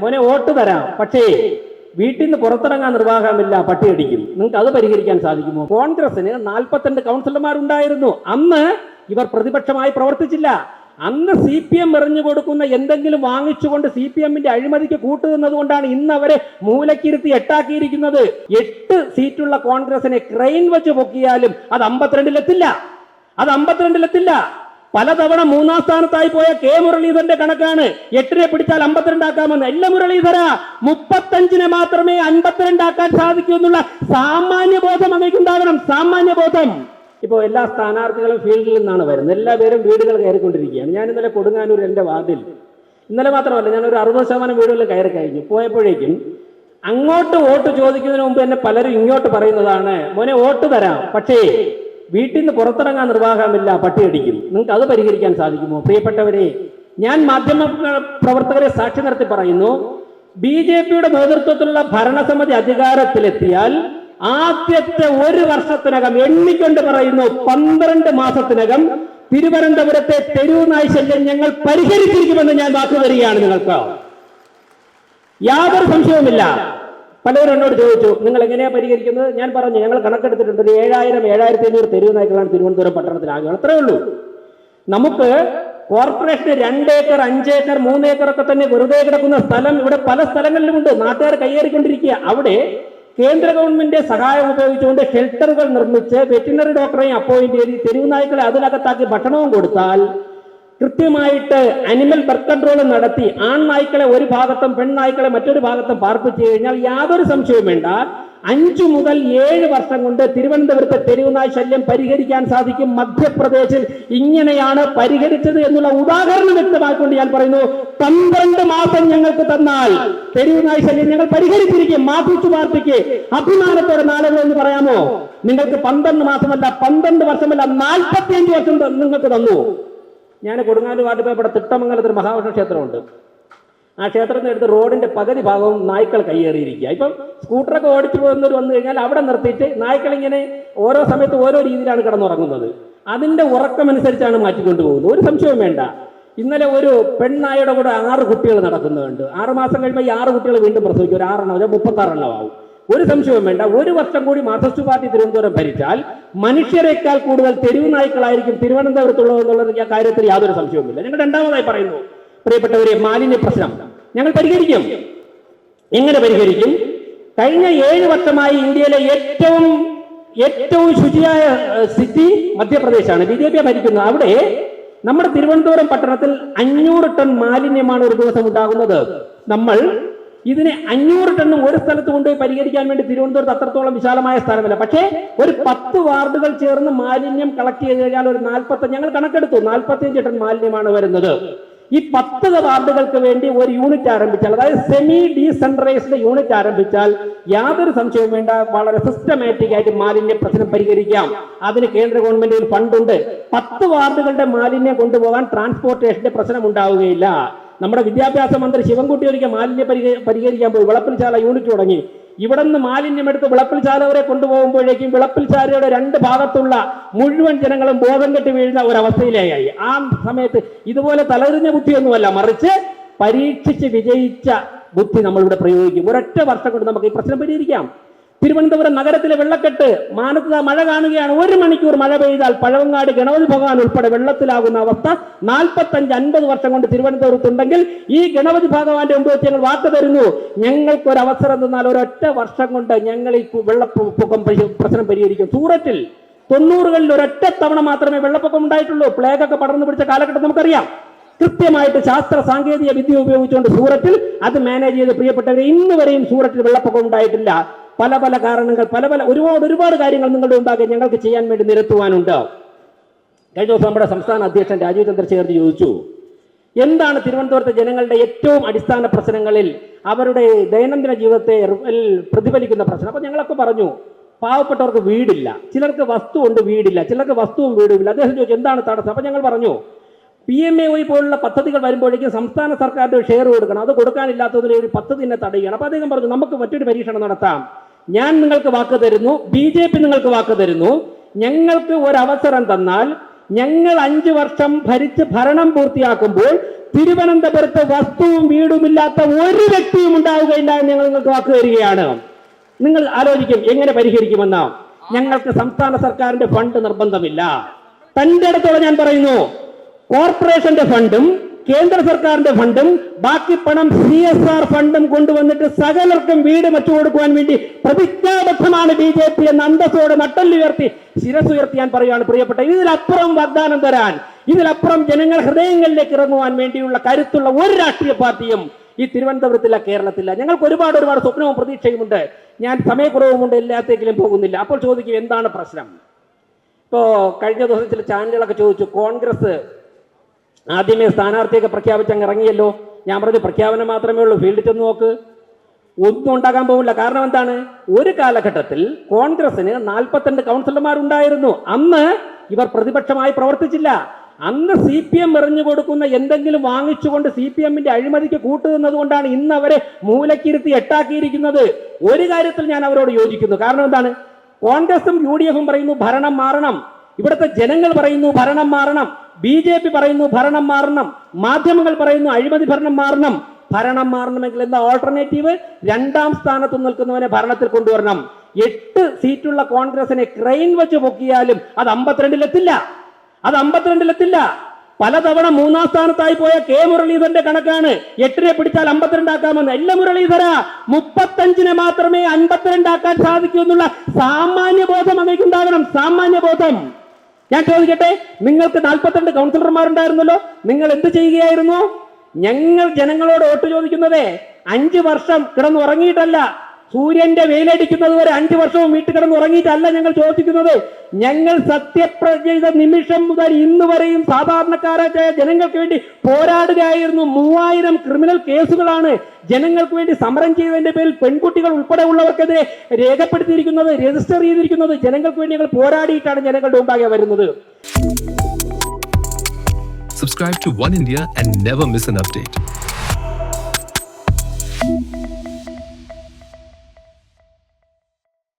മോനെ വോട്ട് തരാം. പക്ഷേ വീട്ടിൽ നിന്ന് പുറത്തിറങ്ങാൻ നിർവാഹമില്ല പട്ടിയടിക്കും നിങ്ങൾക്ക് അത് പരിഹരിക്കാൻ സാധിക്കുമോ? കോൺഗ്രസിന് നാൽപ്പത്തിരണ്ട് കൗൺസിലർമാരുണ്ടായിരുന്നു. അന്ന് ഇവർ പ്രതിപക്ഷമായി പ്രവർത്തിച്ചില്ല. അന്ന് സി പി എം എറിഞ്ഞു കൊടുക്കുന്ന എന്തെങ്കിലും വാങ്ങിച്ചുകൊണ്ട് സി പി എമ്മിന്റെ അഴിമതിക്ക് കൂട്ടുനിന്നത് കൊണ്ടാണ് ഇന്ന് അവരെ മൂലക്കിരുത്തി എട്ടാക്കിയിരിക്കുന്നത്. എട്ട് സീറ്റുള്ള കോൺഗ്രസിനെ ക്രെയിൻ വെച്ച് പൊക്കിയാലും അത് അമ്പത്തിരണ്ടിലെത്തില്ല. അത് അമ്പത്തിരണ്ടിലെത്തില്ല. പലതവണ മൂന്നാം സ്ഥാനത്തായി പോയ കെ മുരളീധരന്റെ കണക്കാണ്. എട്ടിനെ പിടിച്ചാൽ അമ്പത്തിരണ്ടാക്കാമെന്ന്. അല്ല മുരളീധര മുപ്പത്തഞ്ചിനെ മാത്രമേ അൻപത്തിരണ്ടാക്കാൻ സാധിക്കൂ എന്നുള്ള സാമാന്യ ബോധം അങ്ങേക്കുണ്ടാകണം. സാമാന്യ ബോധം. ഇപ്പോൾ എല്ലാ സ്ഥാനാർത്ഥികളും ഫീൽഡിൽ നിന്നാണ് വരുന്നത്. എല്ലാവരും വീടുകൾ കയറിക്കൊണ്ടിരിക്കുകയാണ്. ഞാൻ ഇന്നലെ കൊടുങ്ങാനൂർ എന്റെ വാർഡിൽ ഇന്നലെ മാത്രമല്ല ഞാൻ ഒരു അറുപത് ശതമാനം വീടുകളിൽ കയറി കഴിഞ്ഞു. പോയപ്പോഴേക്കും അങ്ങോട്ട് വോട്ട് ചോദിക്കുന്നതിന് മുമ്പ് എന്നെ പലരും ഇങ്ങോട്ട് പറയുന്നതാണ് മോനെ വോട്ട് തരാം. പക്ഷേ വീട്ടിൽ നിന്ന് പുറത്തിറങ്ങാൻ നിർവാഹമില്ല പട്ടിയടിക്കും നിങ്ങൾക്ക് അത് പരിഹരിക്കാൻ സാധിക്കുമോ? പ്രിയപ്പെട്ടവരെ ഞാൻ മാധ്യമ പ്രവർത്തകരെ സാക്ഷി നിർത്തി പറയുന്നു ബി ജെ പിയുടെ നേതൃത്വത്തിലുള്ള ഭരണസമിതി അധികാരത്തിലെത്തിയാൽ ആദ്യത്തെ ഒരു വർഷത്തിനകം എണ്ണിക്കൊണ്ട് പറയുന്നു പന്ത്രണ്ട് മാസത്തിനകം തിരുവനന്തപുരത്തെ തെരുവ് നായ് ശല്യം ഞങ്ങൾ പരിഹരിച്ചിരിക്കുമെന്ന് ഞാൻ വാക്കു തരികയാണ് നിങ്ങൾക്ക്. യാതൊരു സംശയവുമില്ല. പലരും എന്നോട് ചോദിച്ചു നിങ്ങൾ എങ്ങനെയാണ് പരിഹരിക്കുന്നത്? ഞാൻ പറഞ്ഞു ഞങ്ങൾ കണക്കെടുത്തിട്ടുണ്ട് ഒരു ഏഴായിരം ഏഴായിരത്തി അഞ്ഞൂറ് തെരുവ് നായ്ക്കളാണ് തിരുവനന്തപുരം ആകെ അത്രേ ഉള്ളൂ. നമുക്ക് കോർപ്പറേഷന് രണ്ട് ഏക്കർ അഞ്ച് ഏക്കർ മൂന്ന് ഏക്കർ ഒക്കെ തന്നെ വെറുതെ കിടക്കുന്ന സ്ഥലം ഇവിടെ പല സ്ഥലങ്ങളിലുമുണ്ട്. നാട്ടുകാർ കൈയേറിക്കൊണ്ടിരിക്കുക അവിടെ കേന്ദ്ര ഗവൺമെന്റ് സഹായം ഉപയോഗിച്ചുകൊണ്ട് ഷെൽട്ടറുകൾ നിർമ്മിച്ച് വെറ്റിനറി ഡോക്ടറെയും അപ്പോയിന്റ് ചെയ്ത് തെരുവ് നായ്ക്കളെ അതിനകത്താക്കി ഭക്ഷണവും കൊടുത്താൽ കൃത്യമായിട്ട് അനിമൽ ബർത്ത് കൺട്രോൾ നടത്തി ആൺ നായ്ക്കളെ ഒരു ഭാഗത്തും പെൺ നായ്ക്കളെ മറ്റൊരു ഭാഗത്തും പാർപ്പിച്ചു കഴിഞ്ഞാൽ യാതൊരു സംശയവും വേണ്ട. അഞ്ചു മുതൽ ഏഴ് വർഷം കൊണ്ട് തിരുവനന്തപുരത്തെ തെരുവുനായ് ശല്യം പരിഹരിക്കാൻ സാധിക്കും. മധ്യപ്രദേശിൽ ഇങ്ങനെയാണ് പരിഹരിച്ചത് എന്നുള്ള ഉദാഹരണം വ്യക്തമാക്കൊണ്ട് ഞാൻ പറയുന്നു. പന്ത്രണ്ട് മാസം ഞങ്ങൾക്ക് തന്നാൽ തെരുവുനായ് ശല്യം ഞങ്ങൾ പരിഹരിച്ചിരിക്കും. മാധിച്ചു പാർട്ടിക്ക് അഭിമാനത്തോടെ നാളുകൾ എന്ന് പറയാമോ? നിങ്ങൾക്ക് പന്ത്രണ്ട് മാസമല്ല പന്ത്രണ്ട് വർഷമല്ല നാൽപ്പത്തിയഞ്ച് വർഷം നിങ്ങൾക്ക് തന്നു. ഞാൻ കൊടുങ്ങാലൂർ വാർഡ് പേപ്പടെ തിട്ടമംഗലത്ത് ഒരു മഹാവിഷ്ണു ക്ഷേത്രമുണ്ട്. ആ ക്ഷേത്രത്തിന് റോഡിന്റെ പകുതി ഭാഗവും നായ്ക്കൾ കയ്യേറിയിരിക്കുക. ഇപ്പം സ്കൂട്ടറൊക്കെ ഓടിച്ചു പോകുന്നവർ വന്നു കഴിഞ്ഞാൽ അവിടെ നിർത്തിയിട്ട് നായ്ക്കൾ ഇങ്ങനെ ഓരോ സമയത്ത് ഓരോ രീതിയിലാണ് കിടന്നുറങ്ങുന്നത്. അതിന്റെ ഉറക്കമനുസരിച്ചാണ് മാറ്റിക്കൊണ്ടു പോകുന്നത്. ഒരു സംശയവും വേണ്ട. ഇന്നലെ ഒരു പെണ്ണായയുടെ കൂടെ ആറ് കുട്ടികൾ നടക്കുന്നുണ്ട്. ആറ് മാസം കഴിയുമ്പോൾ ഈ ആറ് കുട്ടികൾ വീണ്ടും പ്രസവിക്കും. ഒരു ആറെണ്ണം ഒരു മുപ്പത്താറെണ്ണം ആവും. ഒരു സംശയവും വേണ്ട. ഒരു വർഷം കൂടി മാർക്സിസ്റ്റ് പാർട്ടി തിരുവനന്തപുരം ഭരിച്ചാൽ മനുഷ്യരെക്കാൾ കൂടുതൽ തെരുവ് നായ്ക്കളായിരിക്കും തിരുവനന്തപുരത്തുള്ളത് എന്നുള്ള കാര്യത്തിൽ യാതൊരു സംശയവുമില്ല. ഞങ്ങൾ രണ്ടാമതായി പറയുന്നു പ്രിയപ്പെട്ടവരെ മാലിന്യ പ്രശ്നം. ഞങ്ങൾ പരിഹരിക്കും. എങ്ങനെ പരിഹരിക്കും? കഴിഞ്ഞ ഏഴ് വർഷമായി ഇന്ത്യയിലെ ഏറ്റവും ഏറ്റവും ശുചിയായ സിറ്റി മധ്യപ്രദേശാണ്. ബി ജെ പി ഭരിക്കുന്നത്. അവിടെ നമ്മുടെ തിരുവനന്തപുരം പട്ടണത്തിൽ അഞ്ഞൂറ് ടൺ മാലിന്യമാണ് ഒരു ദിവസം ഉണ്ടാകുന്നത്. നമ്മൾ ഇതിനെ അഞ്ഞൂറ് ടണ്ണും ഒരു സ്ഥലത്ത് കൊണ്ടുപോയി പരിഹരിക്കാൻ വേണ്ടി തിരുവനന്തപുരത്ത് അത്രത്തോളം വിശാലമായ സ്ഥലമല്ല പക്ഷേ ഒരു പത്ത് വാർഡുകൾ ചേർന്ന് മാലിന്യം കളക്ട് ചെയ്ത് കഴിഞ്ഞാൽ ഒരു നാൽപ്പത്തി ഞങ്ങൾ കണക്കെടുത്തു നാൽപ്പത്തിയഞ്ച് ടൺ മാലിന്യമാണ് വരുന്നത്. ഈ പത്ത് വാർഡുകൾക്ക് വേണ്ടി ഒരു യൂണിറ്റ് ആരംഭിച്ചാൽ അതായത് സെമി ഡീസെൻട്രൈസ്ഡ് യൂണിറ്റ് ആരംഭിച്ചാൽ യാതൊരു സംശയവും വേണ്ട വളരെ സിസ്റ്റമാറ്റിക് ആയിട്ട് മാലിന്യ പ്രശ്നം പരിഹരിക്കാം. അതിന് കേന്ദ്ര ഗവൺമെന്റിൽ ഫണ്ടുണ്ട്. പത്ത് വാർഡുകളുടെ മാലിന്യം കൊണ്ടുപോകാൻ ട്രാൻസ്പോർട്ടേഷന്റെ പ്രശ്നം ഉണ്ടാവുകയില്ല. നമ്മുടെ വിദ്യാഭ്യാസ മന്ത്രി ശിവൻകുട്ടി ഒരിക്കൽ മാലിന്യ പരിഹ- പരിഹരിക്കാൻ പോയി. വിളപ്പിൽശാല യൂണിറ്റ് തുടങ്ങി. ഇവിടെ നിന്ന് മാലിന്യം എടുത്ത് വിളപ്പിൽശാല വരെ കൊണ്ടുപോകുമ്പോഴേക്കും വിളപ്പിൽശാലയുടെ രണ്ട് ഭാഗത്തുള്ള മുഴുവൻ ജനങ്ങളും ബോധം കെട്ടി വീഴുന്ന ഒരവസ്ഥയിലായി. ആ സമയത്ത് ഇതുപോലെ തലതിരിഞ്ഞ ബുദ്ധിയൊന്നുമല്ല. മറിച്ച് പരീക്ഷിച്ച് വിജയിച്ച ബുദ്ധി നമ്മളിവിടെ പ്രയോഗിക്കും. ഒരൊറ്റ വർഷം കൊണ്ട് നമുക്ക് ഈ പ്രശ്നം പരിഹരിക്കാം. തിരുവനന്തപുരം നഗരത്തിലെ വെള്ളക്കെട്ട്. മാനത്ത് മഴ കാണുകയാണ്. ഒരു മണിക്കൂർ മഴ പെയ്താൽ പഴവങ്ങാട് ഗണപതി ഭഗവാൻ ഉൾപ്പെടെ വെള്ളത്തിലാകുന്ന അവസ്ഥ നാൽപ്പത്തഞ്ച് അൻപത് വർഷം കൊണ്ട് തിരുവനന്തപുരത്തുണ്ടെങ്കിൽ ഈ ഗണപതി ഭഗവാന്റെ മുമ്പ് വെച്ച് ഞങ്ങൾ വാക്ക് തരുന്നു. ഞങ്ങൾക്ക് ഒരു അവസരം തന്നാൽ ഒരൊറ്റ വർഷം കൊണ്ട് ഞങ്ങൾ ഈ വെള്ളപ്പൊക്കം പ്രശ്നം പരിഹരിക്കും. സൂറത്തിൽ തൊണ്ണൂറുകളിൽ ഒരൊറ്റ തവണ മാത്രമേ വെള്ളപ്പൊക്കം ഉണ്ടായിട്ടുള്ളൂ. പ്ലേഗ് ഒക്കെ പടർന്നു പിടിച്ച കാലഘട്ടം നമുക്കറിയാം. കൃത്യമായിട്ട് ശാസ്ത്ര സാങ്കേതിക വിദ്യ ഉപയോഗിച്ചുകൊണ്ട് സൂറത്തിൽ അത് മാനേജ് ചെയ്ത് പ്രിയപ്പെട്ടവരെ ഇന്ന് വരെയും സൂറത്തിൽ വെള്ളപ്പൊക്കം ഉണ്ടായിട്ടില്ല. പല പല കാരണങ്ങൾ പല പല ഒരുപാട് ഒരുപാട് കാര്യങ്ങൾ നിങ്ങളുടെ ഉണ്ടാകും ഞങ്ങൾക്ക് ചെയ്യാൻ വേണ്ടി നിരത്തുവാനുണ്ട്. കഴിഞ്ഞ ദിവസം നമ്മുടെ സംസ്ഥാന അധ്യക്ഷൻ രാജീവ് ചന്ദ്രശേഖർ ചോദിച്ചു എന്താണ് തിരുവനന്തപുരത്തെ ജനങ്ങളുടെ ഏറ്റവും അടിസ്ഥാന പ്രശ്നങ്ങളിൽ അവരുടെ ദൈനംദിന ജീവിതത്തെ പ്രതിഫലിക്കുന്ന പ്രശ്നം? അപ്പൊ ഞങ്ങളൊക്കെ പറഞ്ഞു പാവപ്പെട്ടവർക്ക് വീടില്ല. ചിലർക്ക് വസ്തു ഉണ്ട് വീടില്ല. ചിലർക്ക് വസ്തുവും വീടുമില്ല. അദ്ദേഹം ചോദിച്ചു എന്താണ് തടസ്സം? അപ്പൊ ഞങ്ങൾ പറഞ്ഞു പി എം എ വൈ പോലുള്ള പദ്ധതികൾ വരുമ്പോഴേക്കും സംസ്ഥാന സർക്കാരിന്റെ ഷെയർ കൊടുക്കണം. അത് കൊടുക്കാനില്ലാത്തതിനെ ഒരു പദ്ധതി തന്നെ തടയുകയാണ്. അപ്പോൾ അദ്ദേഹം പറഞ്ഞു നമുക്ക് മറ്റൊരു പരീക്ഷണം നടത്താം. ഞാൻ നിങ്ങൾക്ക് വാക്ക് തരുന്നു ബി ജെ പി നിങ്ങൾക്ക് വാക്ക് തരുന്നു. ഞങ്ങൾക്ക് ഒരവസരം തന്നാൽ ഞങ്ങൾ അഞ്ചു വർഷം ഭരിച്ച് ഭരണം പൂർത്തിയാക്കുമ്പോൾ തിരുവനന്തപുരത്ത് വസ്തുവും വീടുമില്ലാത്ത ഒരു വ്യക്തിയും ഉണ്ടാവുകയില്ല എന്ന് ഞങ്ങൾ നിങ്ങൾക്ക് വാക്ക് തരികയാണ്. നിങ്ങൾ ആലോചിക്കും എങ്ങനെ പരിഹരിക്കുമെന്ന്? ഞങ്ങൾക്ക് സംസ്ഥാന സർക്കാരിന്റെ ഫണ്ട് നിർബന്ധമില്ല. തന്റെ അടുത്തോടെ ഞാൻ പറയുന്നു കോർപ്പറേഷന്റെ ഫണ്ടും കേന്ദ്ര സർക്കാരിന്റെ ഫണ്ടും ബാക്കി പണം സി എസ് ആർ ഫണ്ടും കൊണ്ടുവന്നിട്ട് സകലർക്കും വീട് വെച്ചു കൊടുക്കുവാൻ വേണ്ടി പ്രതിജ്ഞാബദ്ധമാണ് ബി ജെ പി എന്ന അന്തസ്സോടെ നട്ടല്ലുയർത്തി ശിരസുയർത്തി ഞാൻ പറയുകയാണ് പ്രിയപ്പെട്ട. ഇതിലപ്പുറം വാഗ്ദാനം തരാൻ ഇതിലപ്പുറം ജനങ്ങൾ ഹൃദയങ്ങളിലേക്ക് ഇറങ്ങുവാൻ വേണ്ടിയുള്ള കരുത്തുള്ള ഒരു രാഷ്ട്രീയ പാർട്ടിയും ഈ തിരുവനന്തപുരത്തില്ല കേരളത്തില്ല. ഞങ്ങൾക്ക് ഒരുപാട് ഒരുപാട് സ്വപ്നവും പ്രതീക്ഷയുമുണ്ട്. ഞാൻ സമയക്കുറവുമുണ്ട് എല്ലാത്തേക്കിലും പോകുന്നില്ല. അപ്പോൾ ചോദിക്കും എന്താണ് പ്രശ്നം? ഇപ്പോ കഴിഞ്ഞ ദിവസം ചില ചാനലുകളൊക്കെ ചോദിച്ചു കോൺഗ്രസ് ആദ്യമേ സ്ഥാനാർത്ഥിയൊക്കെ പ്രഖ്യാപിച്ച് അങ്ങ് ഇറങ്ങിയല്ലോ. ഞാൻ പറഞ്ഞു പ്രഖ്യാപനം മാത്രമേ ഉള്ളൂ. ഫീൽഡിൽ ചെന്ന് നോക്ക്. ഒന്നും ഉണ്ടാകാൻ പോകില്ല കാരണം എന്താണ്? ഒരു കാലഘട്ടത്തിൽ കോൺഗ്രസിന് നാൽപ്പത്തിരണ്ട് കൗൺസിലർമാരുണ്ടായിരുന്നു. അന്ന് ഇവർ പ്രതിപക്ഷമായി പ്രവർത്തിച്ചില്ല. അന്ന് സി പി എം എറിഞ്ഞു കൊടുക്കുന്ന എന്തെങ്കിലും വാങ്ങിച്ചുകൊണ്ട് സി പി എമ്മിന്റെ അഴിമതിക്ക് കൂട്ടുന്നത് കൊണ്ടാണ് ഇന്ന് അവരെ മൂലക്കിരുത്തി എട്ടാക്കിയിരിക്കുന്നത്. ഒരു കാര്യത്തിൽ ഞാൻ അവരോട് യോജിക്കുന്നു. കാരണം എന്താണ്? കോൺഗ്രസും യു ഡി എഫും പറയുന്നു ഭരണം മാറണം. ഇവിടുത്തെ ജനങ്ങൾ പറയുന്നു ഭരണം മാറണം. ബി ജെ പി പറയുന്നു ഭരണം മാറണം. മാധ്യമങ്ങൾ പറയുന്നു അഴിമതി ഭരണം മാറണം. ഭരണം മാറണമെങ്കിൽ എന്താ ഓൾട്ടർനേറ്റീവ് രണ്ടാം സ്ഥാനത്ത് നിൽക്കുന്നവനെ ഭരണത്തിൽ കൊണ്ടുവരണം. എട്ട് സീറ്റുള്ള കോൺഗ്രസിനെ ക്രെയിൻ വെച്ച് പൊക്കിയാലും അത് അമ്പത്തിരണ്ടിലെത്തില്ല അത് അമ്പത്തിരണ്ടിലെത്തില്ല പലതവണ മൂന്നാം സ്ഥാനത്തായി പോയ കെ മുരളീധരന്റെ കണക്കാണ്. എട്ടിനെ പിടിച്ചാൽ അമ്പത്തിരണ്ടാക്കാമെന്ന്. അല്ല മുരളീധര മുപ്പത്തഞ്ചിനെ മാത്രമേ അൻപത്തിരണ്ടാക്കാൻ സാധിക്കൂ എന്നുള്ള സാമാന്യ ബോധം അങ്ങേക്കുണ്ടാകണം സാമാന്യ ബോധം ഞാൻ ചോദിക്കട്ടെ നിങ്ങൾക്ക് നാൽപ്പത്തിരണ്ട് കൗൺസിലർമാരുണ്ടായിരുന്നല്ലോ? നിങ്ങൾ എന്ത് ചെയ്യുകയായിരുന്നു? ഞങ്ങൾ ജനങ്ങളോട് വോട്ട് ചോദിക്കുന്നതേ അഞ്ചു വർഷം കിടന്നുറങ്ങിയിട്ടല്ല. സൂര്യന്റെ വെയിലടിക്കുന്നത് വരെ അഞ്ചു വർഷവും വീട്ടിൽ കിടന്ന് ഉറങ്ങിയിട്ടല്ല ഞങ്ങൾ ചോദിക്കുന്നത്. ഞങ്ങൾ സത്യപ്രതിജ്ഞ ചെയ്ത നിമിഷം മുതൽ ഇന്ന് വരെയും സാധാരണക്കാരായ ജനങ്ങൾക്ക് വേണ്ടി പോരാടുകയായിരുന്നു. മൂവായിരം ക്രിമിനൽ കേസുകളാണ് ജനങ്ങൾക്ക് വേണ്ടി സമരം ചെയ്തതിന്റെ പേരിൽ പെൺകുട്ടികൾ ഉൾപ്പെടെ ഉള്ളവർക്കെതിരെ രേഖപ്പെടുത്തിയിരിക്കുന്നത് രജിസ്റ്റർ ചെയ്തിരിക്കുന്നത്. ജനങ്ങൾക്ക് വേണ്ടി ഞങ്ങൾ പോരാടിയിട്ടാണ് ജനങ്ങളുടെ മുമ്പാകെ വരുന്നത്. Subscribe to One India and never miss an update.